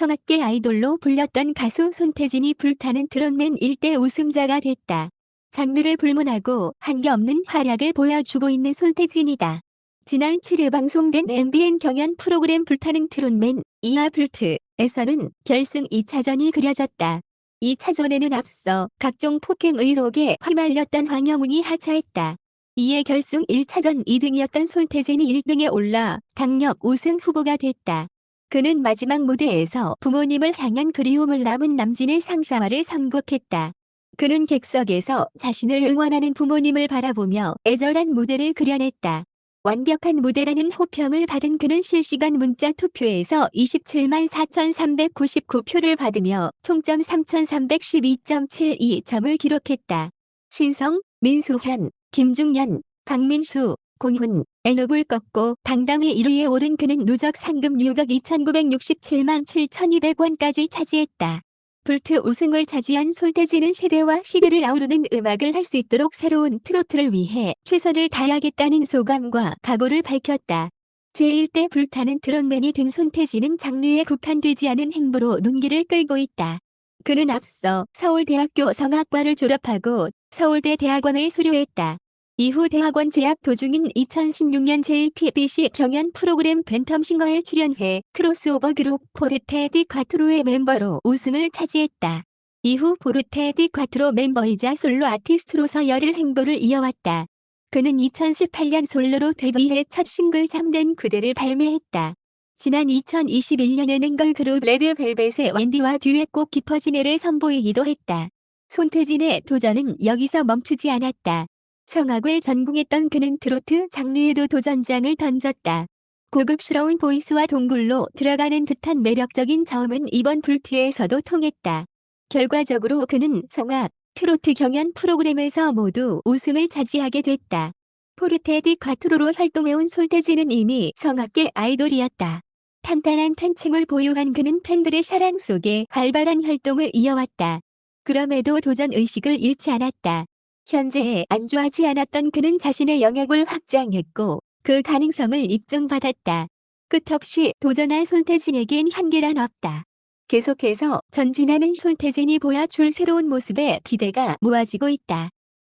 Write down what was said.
성악계 아이돌로 불렸던 가수 손태진이 불타는 트롯맨 일대 우승자가 됐다. 장르를 불문하고 한계 없는 활약을 보여주고 있는 손태진이다. 지난 7일 방송된 MBN 경연 프로그램 불타는 트롯맨 이아불트에서는 결승 2차전이 그려졌다. 2차전에는 앞서 각종 폭행 의혹에 휘말렸던 황영웅이 하차했다. 이에 결승 1차전 2등이었던 손태진이 1등에 올라 강력 우승 후보가 됐다. 그는 마지막 무대에서 부모님을 향한 그리움을 남은 남진의 상사화를 선곡했다. 그는 객석에서 자신을 응원하는 부모님을 바라보며 애절한 무대를 그려냈다. 완벽한 무대라는 호평을 받은 그는 실시간 문자 투표에서 27만 4,399표를 받으며 총점 3,312.72점을 기록했다. 신성, 민수현, 김중년, 박민수, 공훈, 애녹을 꺾고 당당히 1위에 오른 그는 누적 상금 6억 2,967만 7,200원까지 차지했다. 불트 우승을 차지한 손태진은 세대와 시대를 아우르는 음악을 할 수 있도록 새로운 트로트를 위해 최선을 다하겠다는 소감과 각오를 밝혔다. 제1대 불타는 트롯맨이 된 손태진은 장르에 국한되지 않은 행보로 눈길을 끌고 있다. 그는 앞서 서울대학교 성악과를 졸업하고 서울대 대학원을 수료했다. 이후 대학원 재학 도중인 2016년 JTBC 경연 프로그램 벤텀싱어에 출연해 크로스오버 그룹 포르테 디 콰트로의 멤버로 우승을 차지했다. 이후 포르테 디 콰트로 멤버이자 솔로 아티스트로서 열일 행보를 이어왔다. 그는 2018년 솔로로 데뷔해 첫 싱글 잠든 그대를 발매했다. 지난 2021년에는 걸그룹 레드벨벳의 웬디와 듀엣곡 깊어진 애를 선보이기도 했다. 손태진의 도전은 여기서 멈추지 않았다. 성악을 전공했던 그는 트로트 장르에도 도전장을 던졌다. 고급스러운 보이스와 동굴로 들어가는 듯한 매력적인 저음은 이번 불트에서도 통했다. 결과적으로 그는 성악, 트로트 경연 프로그램에서 모두 우승을 차지하게 됐다. 포르테디 콰트로로 활동해온 손태진은 이미 성악계 아이돌이었다. 탄탄한 팬층을 보유한 그는 팬들의 사랑 속에 활발한 활동을 이어왔다. 그럼에도 도전 의식을 잃지 않았다. 현재 안주하지 않았던 그는 자신의 영역을 확장했고 그 가능성을 입증받았다. 끝없이 도전한 손태진에겐 한계란 없다. 계속해서 전진하는 손태진이 보여줄 새로운 모습에 기대가 모아지고 있다.